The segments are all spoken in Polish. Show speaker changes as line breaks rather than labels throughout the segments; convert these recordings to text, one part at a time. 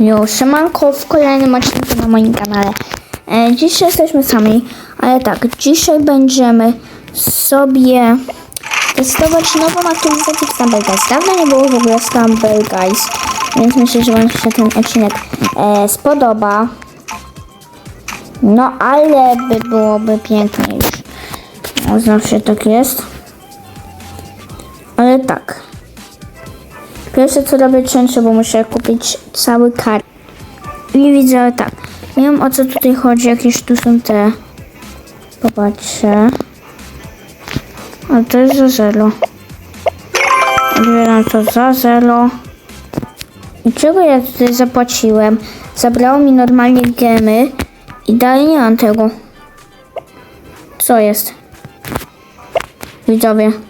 Jo, siemanko w kolejnym odcinku na moim kanale. E, dzisiaj jesteśmy sami, ale tak, dzisiaj będziemy sobie testować nową aktualizację Stumble Guys. Dawno nie było w ogóle Stumble Guys, więc myślę, że Wam się ten odcinek e, spodoba. No, ale by byłoby pięknie już. No, zawsze tak jest. Ale tak. Pierwsze co robię często, bo muszę kupić cały kar. I widzę tak. Nie wiem o co tutaj chodzi, jakieś tu są te. Popatrzę. A to jest za zero. Odbieram to za zero. I czego ja tutaj zapłaciłem? Zabrało mi normalnie gemy i dalej nie mam tego. Co jest? Widzowie.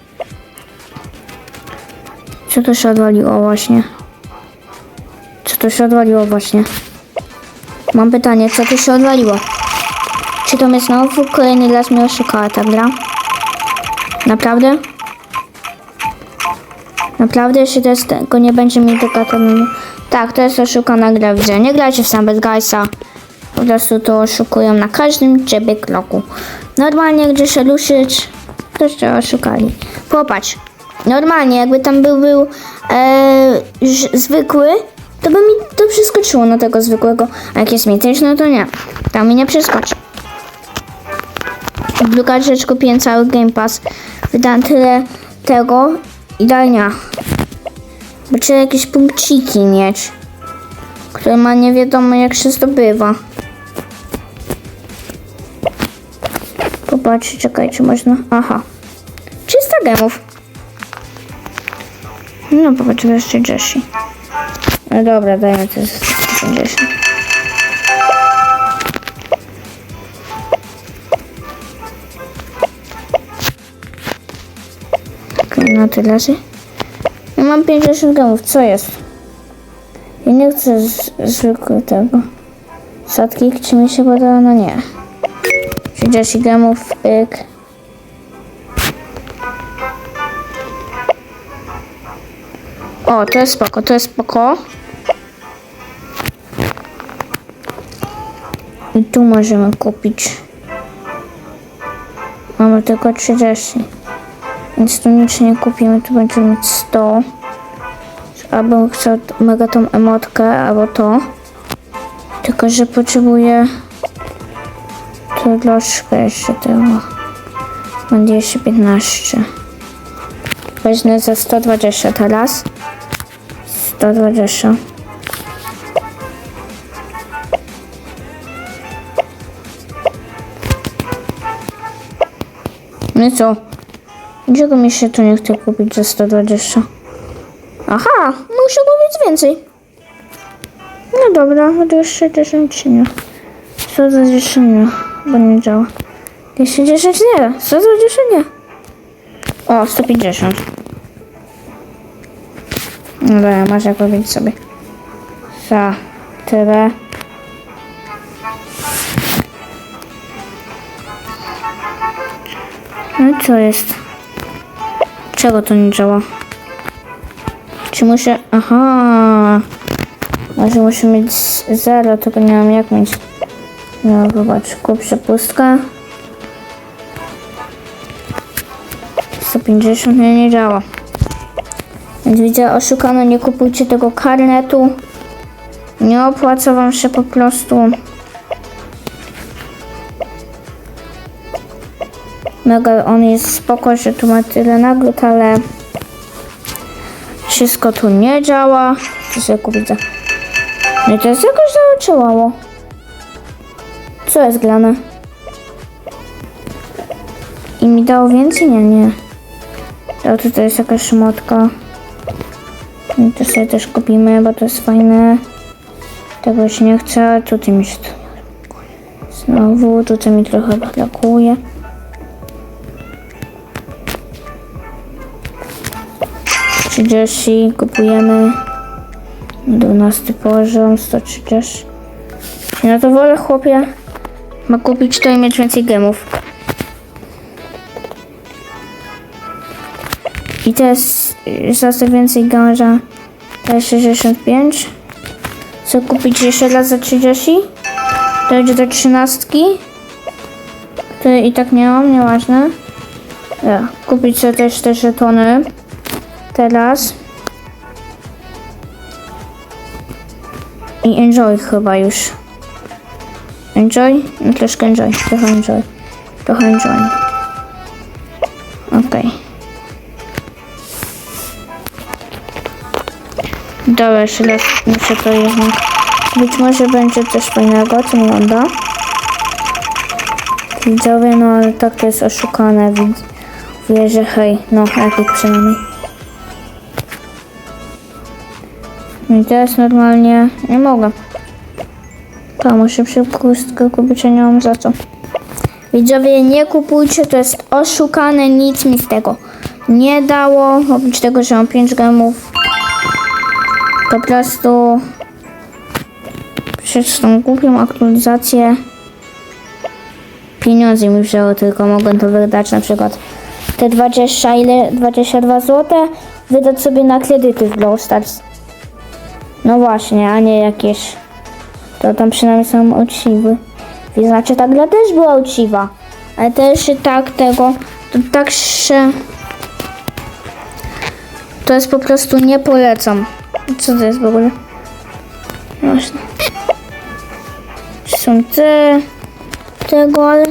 Co to się odwaliło właśnie? Co to się odwaliło właśnie? Mam pytanie, co tu się odwaliło? Czy to mnie znowu kolejny raz mnie oszukała ta gra? Naprawdę? Naprawdę, jeśli to tego nie będzie mi to... Tak, to jest oszukana gra, widzę. Nie grajcie w Sambet Guysa. Po prostu to oszukują na każdym ciebie kroku. Normalnie, gdzie się ruszyć, to się oszukali. Popatrz. Normalnie, jakby tam był, był e, zwykły, to by mi to przeskoczyło na tego zwykłego. A jak jest mityczny, to nie. Tam mi nie przeskoczy. Blue rzecz kupiłem cały Game Pass. Wydałem tyle tego i dania. Bo trzeba jakieś punkciki mieć, które ma nie wiadomo jak się zdobywa. Popatrzcie, czekajcie, można... Aha. 300 gemów. No popatrzmy jeszcze Jessie. No dobra, dajmy to z 50. Okej, na tyle się. Ja mam 50 gramów, co jest? Ja nie chcę zwykłego tego. Sadki, czy mi się podoba? No nie. 30 gramów, pyk. O, to jest spoko, to jest spoko. I tu możemy kupić. Mamy tylko 30. Więc tu nic nie kupimy, tu będziemy mieć 100. Albo chcę mega tą emotkę, albo to. Tylko, że potrzebuję troszkę jeszcze tego. Mam 215. Weźmy za 120 teraz. 120. No co? Dlaczego mi się to nie chce kupić za 120? Aha, muszę kupić więcej. No dobra, to jeszcze 10 nie. 120 nie, bo nie działa. 210 nie, 120 nie. O, 150. No dobra, można kupić sobie za tyle. No i co jest? Czego to nie działa? Czy muszę... Aha! Może muszę mieć z- zero, tylko nie mam jak mieć. No zobacz, kup przepustka. 150 nie, nie działa. Widzę, oszukano, nie kupujcie tego karnetu. Nie opłaca wam się po prostu. Mega on jest spoko, że tu ma tyle nagród, ale wszystko tu nie działa. Co sobie za... No to jest jakoś zaczęłało. Co jest grane? I mi dało więcej? Nie, nie. To tutaj jest jakaś szmotka. To sobie też kupimy, bo to jest fajne. Tego już nie chcę. Tutaj mi się to... Znowu, tutaj mi trochę brakuje. Jersey kupujemy 12 poziom 130 no to wolę chłopie ma kupić to i mieć więcej gemów i to jest Y, 16 więcej gałęża 65 co kupić jeszcze raz za 30 dojdzie do 13 której i tak nie mam, nieważne. Ja. kupić sobie też te żetony teraz. I enjoy chyba już. Enjoy? no troszkę enjoy, trochę enjoy. Trochę enjoy. Okej. okay. Dobra, jeszcze raz muszę to jednak. Być może będzie coś fajnego, co wygląda. Widzowie, no ale tak to jest oszukane. Widz... Wie, że hej, no epic przynajmniej. I teraz normalnie nie mogę. To muszę szybko kupić, a nie mam za co. Widzowie, nie kupujcie, to jest oszukane, nic mi z tego nie dało. Oprócz tego, że mam 5 gemów. Po prostu przez tą głupią aktualizację pieniądze mi wzięło, tylko mogłem to wydać na przykład te 20, ile? 22 zł wydać sobie na kredyty w Brawl Stars. No właśnie, a nie jakieś. To tam przynajmniej są uczciwy. I znaczy ta gra też była uczciwa. Ale też tak tego, to tak się... To jest po prostu nie polecam. Co to jest w ogóle? Właśnie. Są te... Tego, ale...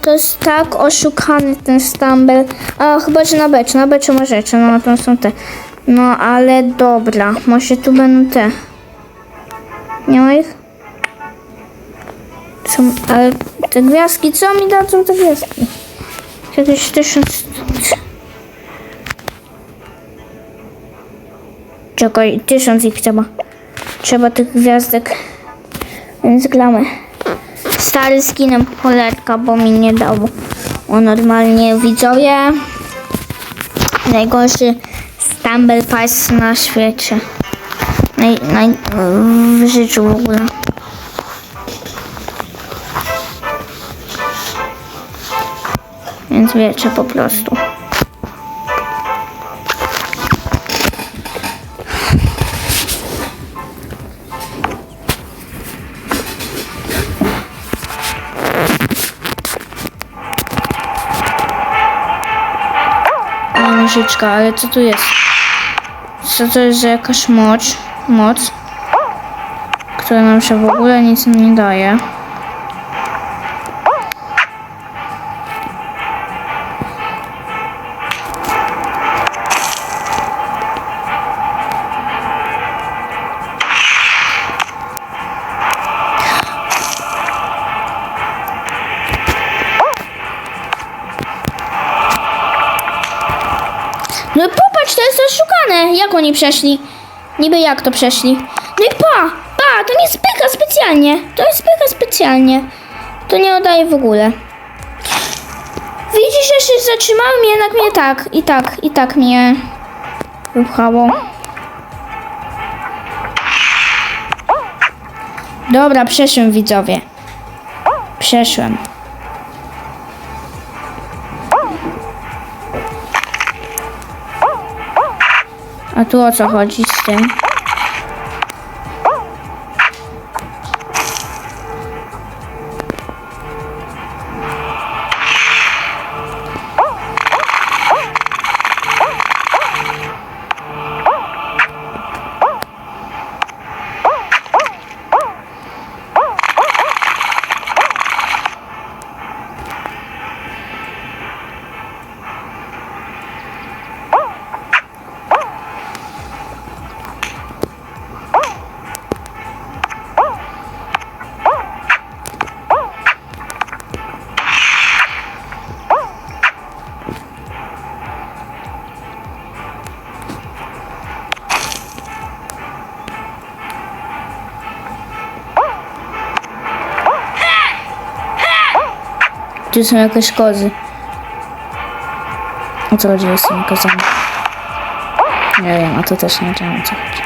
To jest tak oszukany ten Stumble. A chyba, że na becie, na becie ma rzeczy, no to są te. No ale dobra, może tu będą te. Nie ma ich? Są, ale te gwiazdki, co mi dadzą te gwiazdki? Jakieś tysiąc... Czekaj, tysiąc ich trzeba. Trzeba tych gwiazdek. Więc gramy. Stary skinem cholerka, bo mi nie dało. O normalnie widzowie. Najgorszy Stumble Pass na świecie. Naj, naj, w życiu w ogóle. Więc wiecie po prostu. O, nożyczka, ale co tu jest? Co to jest za jakaś moc? Moc? Która nam się w ogóle nic nie daje. Oni przeszli? Niby jak to przeszli? No i pa, pa, to nie spycha specjalnie. To jest spycha specjalnie. To nie oddaje w ogóle. Widzisz, że się zatrzymałem, jednak mnie tak, i tak, i tak mnie wypchało. Dobra, przeszłem widzowie. Przeszłem. A tu o co chodzi z tym? Tu są jakieś kozy. O co chodzi z tymi kozami? Nie wiem, a to też nie wiem o co chodzi.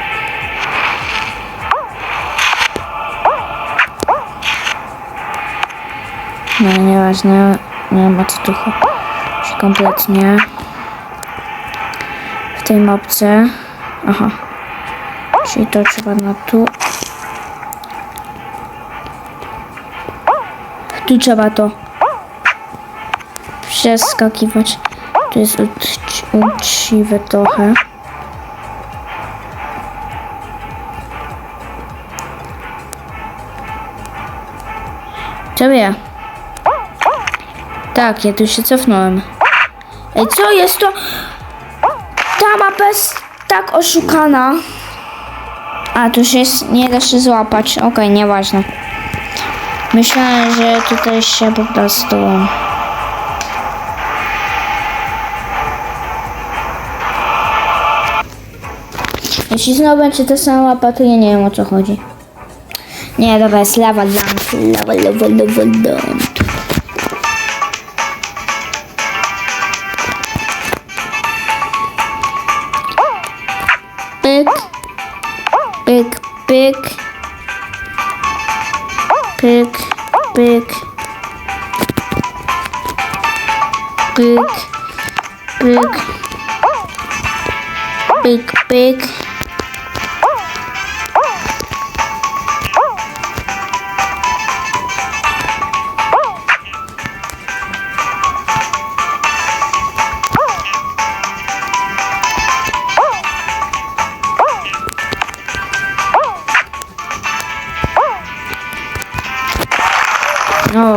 No nieważne, nie wiem o co tu chodzi kompletnie. W tej mapce. Aha. Czyli to trzeba na tu. Tu trzeba to przeskakiwać. To jest uczci- uczciwe trochę. Co wie? Tak, ja tu się cofnąłem. Ej, co jest to? Ta mapa jest tak oszukana. A, tu się jest, nie da się złapać. Okej, nieważne. Myślałem, że tutaj się po prostu... Jeśli znowu będzie ta sama mapa, to ja nie wiem o co chodzi. Nie, dobra, jest lava lamp. Lava, lava, lava lamp. Pyk. Pyk, pyk. Pyk, pyk. Pyk, pyk. Pyk, pyk.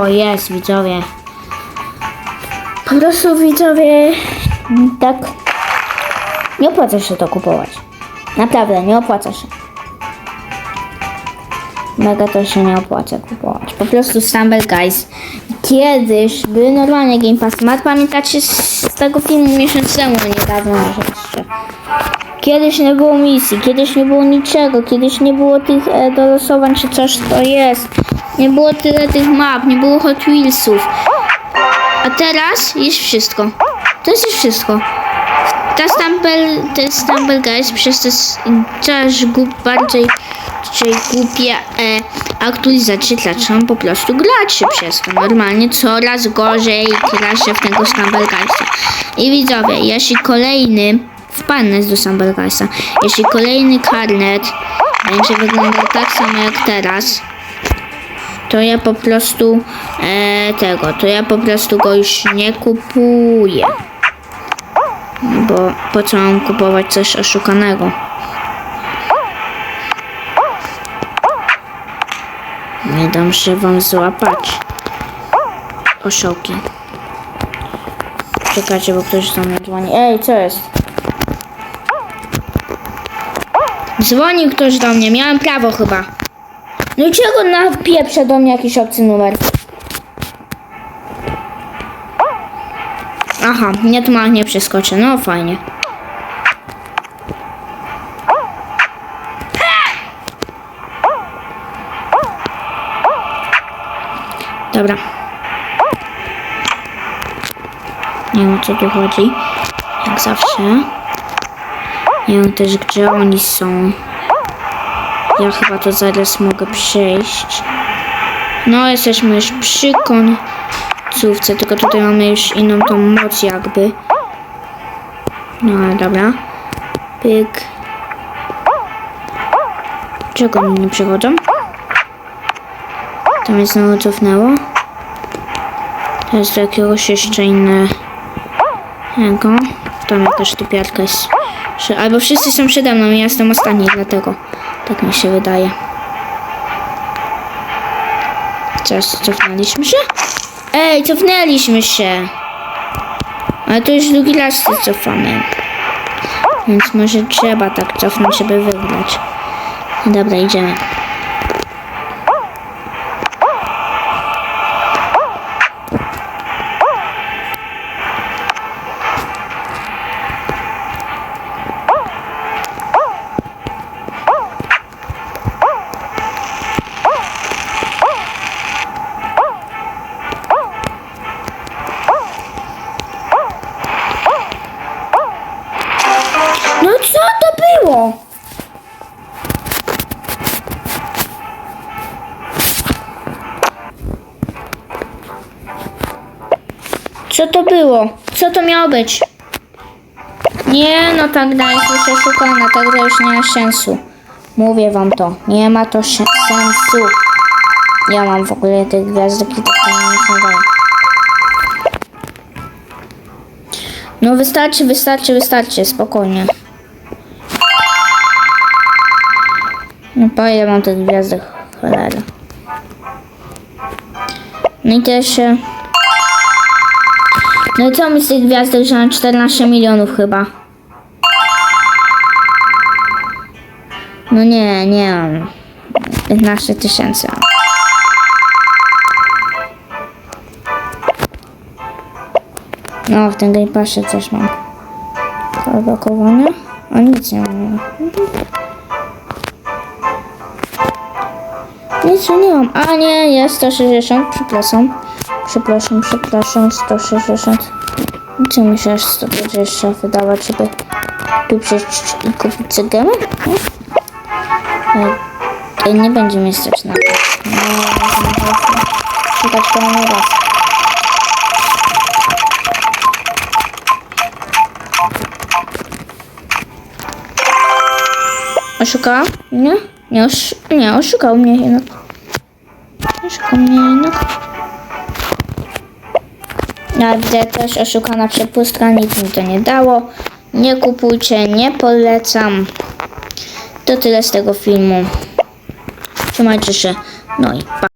Jest, widzowie. Po prostu widzowie, tak, nie opłaca się to kupować. Naprawdę, nie opłaca się. Mega to się nie opłaca kupować. Po prostu Stumble Guys. Kiedyś były normalnie Game Pass. Mat pamiętacie z, tego filmu miesiąc temu, niedawno jeszcze. Kiedyś nie było misji, kiedyś nie było niczego, kiedyś nie było tych e, dolosowań czy coś to jest. Nie było tyle tych map, nie było Hot Wheelsów. A teraz jest wszystko. To jest już wszystko. Ta Stumble, ten Stumble Guys przez te s- coraz głup, bardziej czyli głupie e, aktualizacje zaczną po prostu grać się przez to. Normalnie coraz gorzej gra się w tego Stumble Guysa. I widzowie, jeśli kolejny wpadnę do Stumble Guysa, jeśli kolejny karnet będzie wyglądał tak samo jak teraz, to ja po prostu e, tego, to ja po prostu go już nie kupuję. Bo po co mam kupować coś oszukanego? Nie dam się wam złapać. Oszoki. Czekajcie, bo ktoś mnie dzwoni. Ej, co jest? Dzwonił ktoś do mnie, miałem prawo chyba. No i czego na pieprze do mnie jakiś obcy numer? Aha, nie tu ma nie przeskoczę, no fajnie. Dobra. Nie wiem o co tu chodzi. Jak zawsze. Nie wiem też gdzie oni są. Ja chyba to zaraz mogę przejść. No, jesteśmy już przy końcówce, tylko tutaj mamy już inną tą moc jakby. No, ale dobra. Pyk. Czego oni nie przychodzą? Tam jest znowu cofnęło. Jest do jakiegoś jeszcze innego. Tam jakaś typiarka jest. Albo wszyscy są przede mną i ja jestem ostatni, dlatego. Tak mi się wydaje. Teraz cofnęliśmy się? Ej, cofnęliśmy się! Ale to już drugi raz się cofamy. Więc może trzeba tak cofnąć, żeby wygrać. Dobra, idziemy. Co to miało być? Nie, no tak dalej, jest szukana, tak gra już nie ma sensu. Mówię wam to, nie ma to sensu. Ja mam w ogóle te gwiazdek tak nie daje. No wystarczy, wystarczy, wystarczy, spokojnie. No po ile mam tych gwiazdek? Cholera. No i też... No i co mi z tych gwiazdek, że mam 14 milionów chyba. No nie, nie mam. 15 tysięcy. No, w tym Game Passie coś mam. Zablokowane? A nic nie mam. Nic nie mam. A nie, jest 160, przepraszam. Przepraszam, przepraszam, 160. Co myślisz, 120 wydawać, żeby tu przyjść i kupić gemy? No. Ej, nie będzie mnie stać na to. Czekać kolejny raz. Oszukała? Nie? Nie, osz... nie oszukał mnie jednak. Oszukał mnie jednak. Ja też oszukana przepustka, nic mi to nie dało. Nie kupujcie, nie polecam. To tyle z tego filmu. Trzymajcie się. No i pa.